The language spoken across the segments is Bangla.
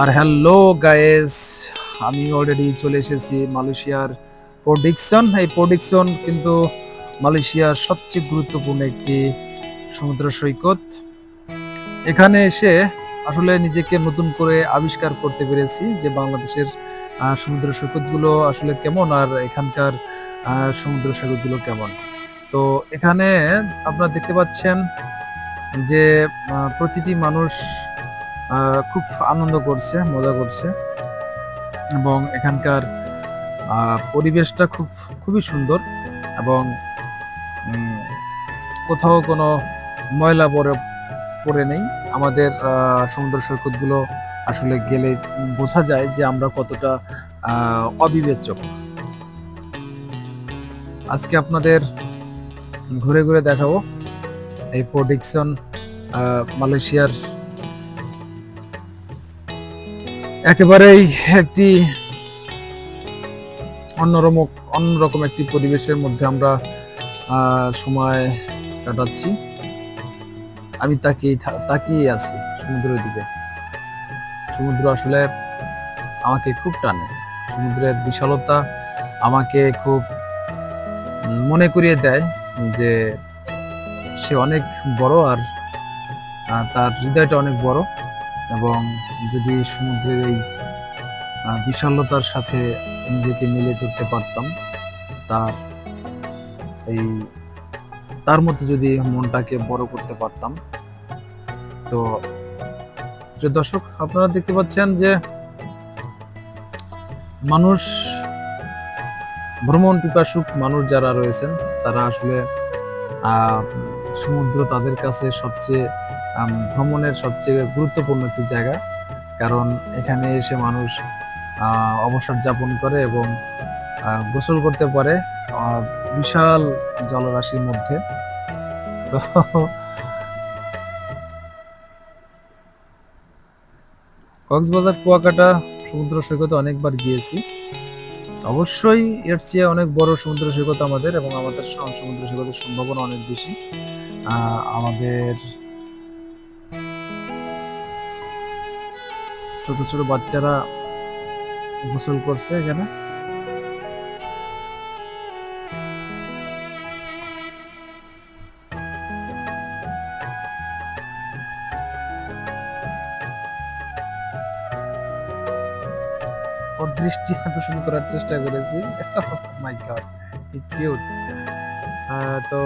আর হ্যালো গায়েস, আমি অলরেডি চলে এসেছি মালয়েশিয়ার প্রোডিকশন এই প্রোডিকশন কিন্তু মালয়েশিয়ার সবচেয়ে গুরুত্বপূর্ণ একটি সমুদ্র সৈকত। এখানে এসে আসলে নিজেকে নতুন করে আবিষ্কার করতে পেরেছি যে বাংলাদেশের সমুদ্র সৈকতগুলো আসলে কেমন আর এখানকার সমুদ্র সৈকতগুলো কেমন। তো এখানে আপনারা দেখতে পাচ্ছেন যে প্রতিটি মানুষ খুব আনন্দ করছে, মজা করছে। এবং এখানকার পরিবেশটা খুব, খুবই সুন্দর এবং কোথাও কোনো ময়লা পরে, পড়ে নেই। আমাদের সমুদ্র সৈকতগুলো আসলে গেলে বোঝা যায় যে আমরা কতটা অবিবেচক। আজকে আপনাদের ঘুরে ঘুরে দেখাবো এই প্রোডিকশন মালয়েশিয়ার একেবারেই একটি অন্যরকম অন্যরকম একটি পরিবেশের মধ্যে আমরা সময় কাটাচ্ছি। আমি তাকিয়ে তাকিয়ে আছি সমুদ্রের দিকে। সমুদ্র আসলে আমাকে খুব টানে। সমুদ্রের বিশালতা আমাকে খুব মনে করিয়ে দেয় যে সে অনেক বড় আর তার হৃদয়টা অনেক বড় এবং যদি সমুদ্রের এই বিশালতার সাথে নিজেকে মিলে ধরতে পারতাম তার এই, তার মধ্যে যদি মনটাকে বড় করতে পারতাম, তো দর্শক, আপনারা দেখতে পাচ্ছেন যে মানুষ, ভ্রমণ পিপাসুক মানুষ যারা রয়েছেন, তারা আসলে সমুদ্র তাদের কাছে সবচেয়ে ভ্রমণের সবচেয়ে গুরুত্বপূর্ণ একটি জায়গা। কারণ এখানে এসে মানুষ অবসর যাপন করে এবং গোসল করতে পারে বিশাল জলরাশির মধ্যে। তো কক্সবাজার, কুয়াকাটা, সমুদ্র সৈকতে অনেকবার গিয়েছি। অবশ্যই এর চেয়ে অনেক বড় সমুদ্র সৈকত আমাদের এবং আমাদের সমুদ্র সৈকতের সম্ভাবনা অনেক বেশি। আমাদের ছোট ছোট বাচ্চারা গোসল করছে এখানে। দৃষ্টি আকর্ষণ করার চেষ্টা করেছি। মাই গড কিউট তো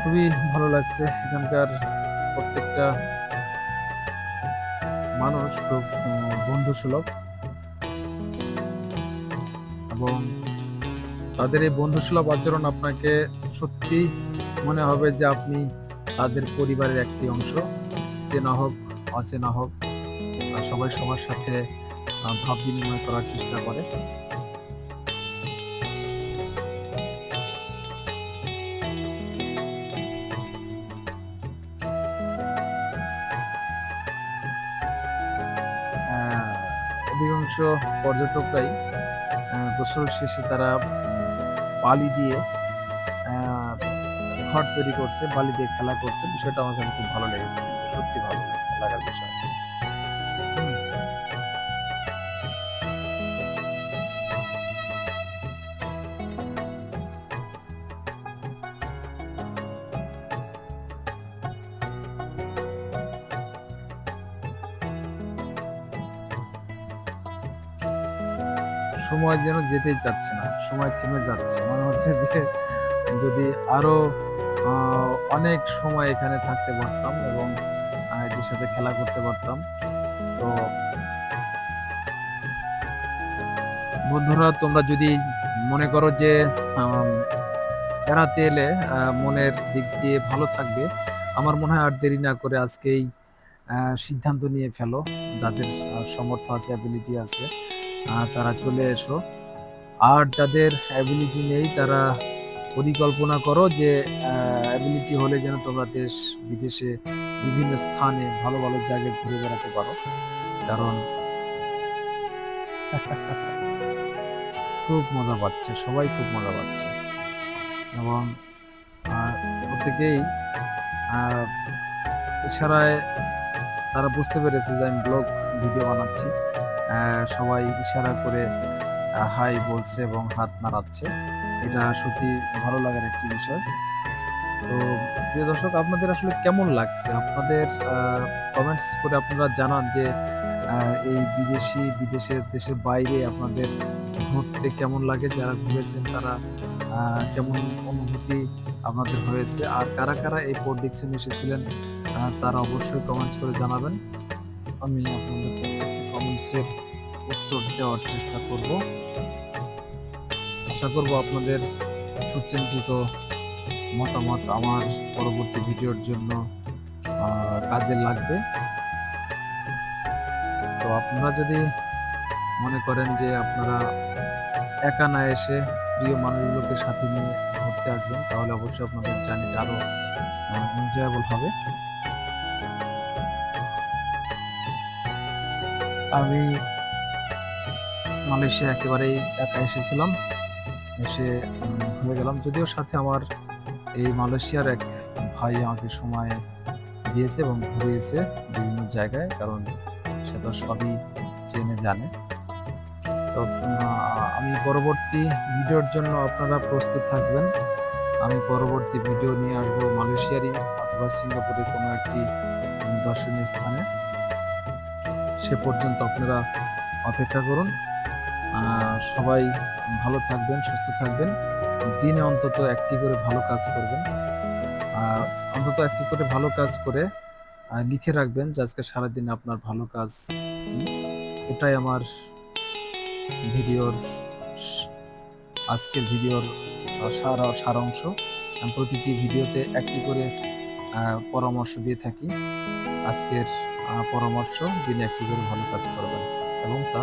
খুবই ভালো লাগছে এখানকার প্রত্যেকটা মানুষ খুব বন্ধু সুলভ এবং তাদের এই বন্ধু সুলভ আচরণ আপনাকে সত্যি মনে হবে যে আপনি তাদের পরিবারের একটি অংশ। চেনা হোক, অচেনা হোক সবাই সবার সাথে ভাব বিনিময় করার চেষ্টা করে। অধিকাংশ পর্যটকরাই গোসল শেষে তারা বালি দিয়ে ঘর তৈরি করছে, বালি দিয়ে খেলা করছে। বিষয়টা আমার কাছে খুব ভালো লেগেছে। সত্যি ভালো লাগার বিষয়। সময় যেন যেতেই চাচ্ছে না সময় থেমে যাচ্ছে। মনে হচ্ছে যে যদি আরও আহ, অনেক সময় এখানে থাকতে পারতাম এবং এদের সাথে খেলা করতে পারতাম। তো বন্ধুরা তোমরা যদি মনে করো যে বেড়াতে এলে মনের দিক দিয়ে ভালো থাকবে আমার মনে হয় আর দেরি না করে আজকেই সিদ্ধান্ত নিয়ে ফেলো। যাদের আহ, সামর্থ্য আছে অ্যাবিলিটি আছে। তারা চলে এসো। আর যাদের অ্যাবিলিটি নেই, তারা পরিকল্পনা করো যে অ্যাবিলিটি হলে যেন তোমরা দেশ বিদেশে বিভিন্ন স্থানে ভালো ভালো জায়গায় ঘুরে বেড়াতে পারো। কারণ খুব মজা পাচ্ছে, সবাই খুব মজা পাচ্ছে। এবং প্রত্যেকেই ইশারায় তারা বুঝতে পেরেছে যে আমি ব্লগ, ভিডিও বানাচ্ছি। সবাই ইশারা করে হাই বলছে এবং হাত নাড়াচ্ছে। এটা সত্যি ভালো লাগার একটি বিষয়। তো প্রিয় দর্শক, আপনাদের আসলে কেমন লাগছে? আপনাদের কমেন্টস করে আপনারা জানান যে এই বিদেশি, বিদেশের দেশের বাইরে আপনাদের ঘুরতে কেমন লাগে? যারা ঘুরেছেন তারা কেমন অনুভূতি আপনাদের হয়েছে? আর কারা কারা এই পোর্ট ডিকশন এসেছিলেন তারা অবশ্যই কমেন্টস করে জানাবেন। আমি আপনাদের কমেন্টসের উত্তর দেওয়ার চেষ্টা করব। আশা করব আপনাদের সুচিন্তিত মতামত আমার পরবর্তী ভিডিওর জন্য কাজে লাগবে। তো আপনারা যদি মনে করেন যে আপনারা একা না এসে প্রিয় মানুষগুলোকে সাথে নিয়ে ঘুরতে আসবেন, তাহলে অবশ্যই আপনাদের জার্নিটা আরও এনজয়েবল হবে। আমি মালয়েশিয়া একেবারেই একা এসেছিলাম। এসে হয়ে গেলাম। যদিও সাথে আমার এই মালয়েশিয়ার এক ভাই আমাকে সময় দিয়েছে এবং ঘুরিয়েছে বিভিন্ন জায়গায়, কারণ সে তো সবই চেনে, জানে। তো আমি পরবর্তী ভিডিওর জন্য আপনারা প্রস্তুত থাকবেন। আমি পরবর্তী ভিডিও নিয়ে আসব মালয়েশিয়ারই অথবা সিঙ্গাপুরের কোনো একটি দর্শনীয় স্থানে। সে পর্যন্ত আপনারা অপেক্ষা করুন। সবাই ভালো থাকবেন, সুস্থ থাকবেন। দিনে অন্তত একটি করে ভালো কাজ করবেন। অন্তত একটি করে ভালো কাজ করে লিখে রাখবেন যে আজকে সারাদিন আপনার ভালো কাজ এটাই আমার ভিডিওর আজকের ভিডিওর সারা, সারাংশ। আমি প্রতিটি ভিডিওতে একটি করে পরামর্শ দিয়ে থাকি। আজকের পরামর্শ, দিনে একটি করে ভালো কাজ করবেন এবং তা